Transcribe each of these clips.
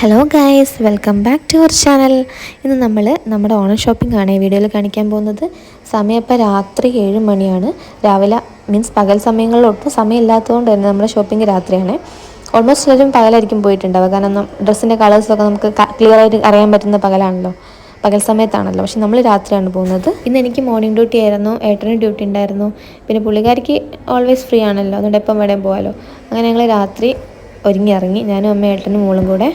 Hello guys welcome back to our channel ഇന്ന് നമ്മൾ നമ്മുടെ ഓണം ഷോപ്പിംഗ് ആണ് ഈ വീഡിയോയിൽ കാണിക്കാൻ പോകുന്നത്. സമയം ഇപ്പോൾ രാത്രി ഏഴ് മണിയാണ്. രാവിലെ മീൻസ് പകൽ സമയങ്ങളിൽ ഒട്ടും സമയമില്ലാത്തതുകൊണ്ട് തന്നെ നമ്മുടെ ഷോപ്പിംഗ് രാത്രിയാണ്. ഓൾമോസ്റ്റ് എല്ലാവരും പകലായിരിക്കും പോയിട്ടുണ്ടാവുക. കാരണം ഡ്രസ്സിന്റെ കളേഴ്സൊക്കെ നമുക്ക് ക്ലിയർ ആയിട്ട് അറിയാൻ പറ്റുന്ന പകലാണല്ലോ. പകൽ സമയത്താണല്ലോ. പക്ഷെ നമ്മൾ രാത്രിയാണ് പോകുന്നത്. ഇന്ന് എനിക്ക് മോർണിംഗ് ഡ്യൂട്ടി ആയിരുന്നു. ഏട്ടന് ഡ്യൂട്ടി ഉണ്ടായിരുന്നു. പിന്നെ പുള്ളിക്കാരിക്ക് ഓൾവേസ് ഫ്രീ ആണല്ലോ. അതുകൊണ്ട് എപ്പം വേണേൽ പോകാമല്ലോ അങ്ങനെ ഞങ്ങൾ രാത്രി ഒരുങ്ങി ഇറങ്ങി. ഞാനും അമ്മ ഏട്ടനും മോളും കൂടെ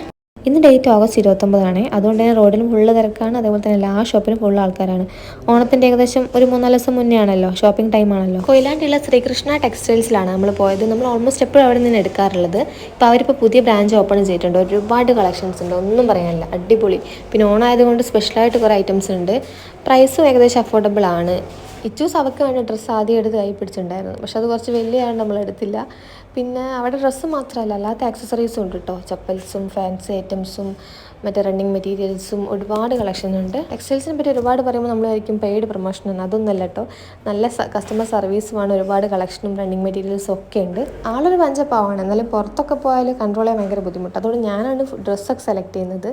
ഇന്ന് ഡേറ്റ് ഓഗസ്റ്റ് ഇരുപത്തൊമ്പതാണ്. അതുകൊണ്ട് തന്നെ റോഡിലും ഫുള്ള് തിരക്കാണ്. അതേപോലെ തന്നെ എല്ലാ ഷോപ്പിനും ഫുള്ള് ആൾക്കാരാണ്. ഓണത്തിന്റെ ഏകദേശം ഒരു മൂന്നാൽ ദിവസം മുന്നേ ആണല്ലോ ഷോപ്പിംഗ് ടൈം ആണല്ലോ. കൊയിലാണ്ടിയുള്ള ശ്രീകൃഷ്ണ ടെക്സ്റ്റൈൽസിലാണ് നമ്മൾ പോയത്. നമ്മൾ ഓൾമോസ്റ്റ് എപ്പോഴും അവിടെ നിന്ന് എടുക്കാറുള്ളത്. ഇപ്പോൾ അവരിപ്പോൾ പുതിയ ബ്രാഞ്ച് ഓപ്പൺ ചെയ്തിട്ടുണ്ട്. ഒരുപാട് കളക്ഷൻസ് ഉണ്ട്. ഒന്നും പറയാനില്ല. അടിപൊളി. പിന്നെ ഓണായതുകൊണ്ട് സ്പെഷ്യലായിട്ട് കുറേ ഐറ്റംസ് ഉണ്ട്. പ്രൈസും ഏകദേശം അഫോർഡബിൾ ആണ്. ഇച്ചൂസ് അവർക്ക് വേണ്ട ഡ്രസ്സ് ആദ്യം എടുത്ത് കൈ പിടിച്ചിട്ടുണ്ടായിരുന്നു പക്ഷെ അത് കുറച്ച് വലിയതാണ് നമ്മൾ എടുത്തില്ല. പിന്നെ അവിടെ ഡ്രസ്സ് മാത്രമല്ല അല്ലാത്ത ആക്സസറീസും ഉണ്ട് കേട്ടോ ചപ്പൽസും ഫാൻസി ഐറ്റംസും മറ്റേ റണ്ണിങ് മെറ്റീരിയൽസും ഒരുപാട് കളക്ഷൻ ഉണ്ട്. ടെക്സ്റ്റൈൽസിനെ പറ്റി ഒരുപാട് പറയുമ്പോൾ നമ്മളായിരിക്കും പെയ്ഡ് പ്രൊമോഷൻ ആണ് അതൊന്നുമല്ല കേട്ടോ നല്ല കസ്റ്റമർ സർവീസും ആണ് ഒരുപാട് കളക്ഷനും റണ്ണിങ് മെറ്റീരിയൽസും ഒക്കെ ഉണ്ട്. ആളൊരു പഞ്ചപ്പാവാണ്. എന്നാലും പുറത്തൊക്കെ പോയാൽ കൺട്രോൾ ചെയ്യാൻ ഭയങ്കര ബുദ്ധിമുട്ട്. അതുകൊണ്ട് ഞാനാണ് ഡ്രസ്സൊക്കെ സെലക്ട് ചെയ്യുന്നത്.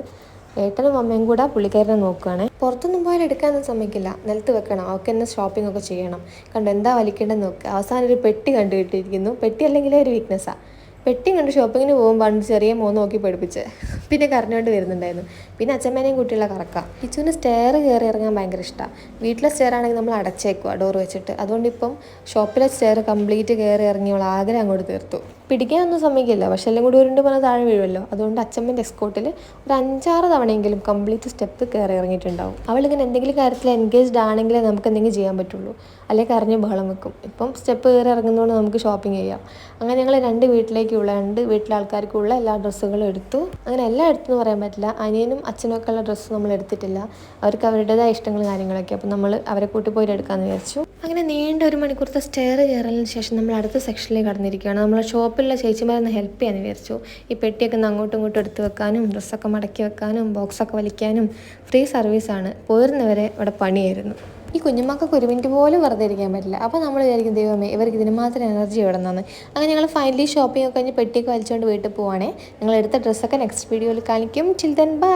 ഏട്ടനും അമ്മയും കൂടെ പുള്ളിക്കാരനെ നോക്കുകയാണ് പുറത്തൊന്നും പോയാൽ എടുക്കാനൊന്നും സമ്മതിക്കില്ല നിലത്ത് വെക്കണം. അവർക്ക് തന്നെ ഷോപ്പിംഗ് ഒക്കെ ചെയ്യണം. കണ്ടു എന്താ വലിക്കേണ്ടത് നോക്കുക അവസാനം ഒരു പെട്ടി കണ്ടു കിട്ടിയിരിക്കുന്നു പെട്ടി അല്ലെങ്കിലേ ഒരു വീക്ക്നെസ്സാണ് പെട്ടി കണ്ട് ഷോപ്പിങ്ങിന് പോകുമ്പോൾ ചെറിയ മോൻ നോക്കി പഠിപ്പിച്ച്. പിന്നെ കരഞ്ഞുകൊണ്ട് വരുന്നുണ്ടായിരുന്നു. പിന്നെ അച്ഛമ്മേനെയും കുട്ടികളെ കറക്കാം. കിച്ചുവിന് സ്റ്റെയർ കയറി ഇറങ്ങാൻ ഭയങ്കര ഇഷ്ടമാണ് വീട്ടിലെ സ്റ്റെയർ ആണെങ്കിൽ നമ്മൾ അടച്ചേക്കുക ഡോർ വെച്ചിട്ട്. അതുകൊണ്ട് ഇപ്പം ഷോപ്പിലെ സ്റ്റെയർ കംപ്ലീറ്റ് കയറി ഇറങ്ങിയുള്ള ആഗ്രഹം അങ്ങോട്ട് തീർത്തു. പിടിക്കാനൊന്നും സമ്മതിക്കില്ല പക്ഷെ എല്ലാം കൂടി ഉരുണ്ട് പറഞ്ഞാൽ താഴെ വീഴുമല്ലോ. അതുകൊണ്ട് അച്ഛമ്മേന്റെ എക്സ്കോട്ടിൽ ഒരു അഞ്ചാറ് തവണയെങ്കിലും കംപ്ലീറ്റ് സ്റ്റെപ്പ് കയറി ഇറങ്ങിയിട്ടുണ്ടാവും. അവളിങ്ങനെ എന്തെങ്കിലും കാര്യത്തിൽ എൻഗേജ്ഡ് ആണെങ്കിലേ നമുക്ക് എന്തെങ്കിലും ചെയ്യാൻ പറ്റുള്ളൂ. അല്ലെങ്കിൽ കരഞ്ഞ് ബഹളം വെക്കും. ഇപ്പം സ്റ്റെപ്പ് കയറി ഇറങ്ങുന്നതുകൊണ്ട് നമുക്ക് ഷോപ്പിംഗ് ചെയ്യാം. അങ്ങനെ ഞങ്ങൾ രണ്ട് വീട്ടിലേക്കുള്ള രണ്ട് വീട്ടിലെ ആൾക്കാർക്കുള്ള എല്ലാ ഡ്രസ്സുകളും എടുത്തു. അങ്ങനെ എല്ലാം എടുത്തെന്ന് പറയാൻ പറ്റില്ല. അനിയനും അച്ഛനും ഒക്കെ ഉള്ള ഡ്രസ്സ് നമ്മൾ എടുത്തിട്ടില്ല. അവർക്ക് അവരുടേതായ ഇഷ്ടങ്ങളും കാര്യങ്ങളൊക്കെ. അപ്പം നമ്മൾ അവരെ കൂട്ടി പോയിട്ട് എടുക്കാമെന്ന് വിചാരിച്ചു. അങ്ങനെ നീണ്ട ഒരു മണിക്കൂർത്തെ സ്റ്റെയർ കയറലിന് ശേഷം നമ്മൾ അടുത്ത സെക്ഷനിലേക്ക് കടന്നിരിക്കുകയാണ്. നമ്മൾ ഷോപ്പിലുള്ള ചേച്ചിമാരൊന്ന് ഹെൽപ്പ് ചെയ്യാൻ വിചാരിച്ചു. ഈ പെട്ടിയൊക്കെ ഒന്ന് അങ്ങോട്ടും ഇങ്ങോട്ടും എടുത്ത് വെക്കാനും ഡ്രസ്സൊക്കെ മടക്കി വെക്കാനും ബോക്സൊക്കെ വലിക്കാനും ഫ്രീ സർവീസാണ് പോരുന്നവരെ ഇവിടെ പണിയായിരുന്നു. ഈ കുഞ്ഞുമക്കൾക്ക് ഒരു മിനിറ്റ് പോലും വെറുതെ ഇരിക്കാൻ പറ്റില്ല. അപ്പോൾ നമ്മൾ വിചാരിക്കും ദൈവമേ ഇവർക്ക് ഇതിന് മാത്രം എനർജി എവിടെ നിന്നാണ്. അങ്ങനെ ഞങ്ങൾ ഫൈനലി ഷോപ്പിംഗ് ഒക്കെ കഴിഞ്ഞ് പെട്ടിയൊക്കെ വലിച്ചുകൊണ്ട് വീട്ടിൽ പോവാണേ. ഞങ്ങൾ എടുത്ത ഡ്രസ്സൊക്കെ നെക്സ്റ്റ് വീഡിയോയിൽ കാണിക്കും. ചിൽ ബൈ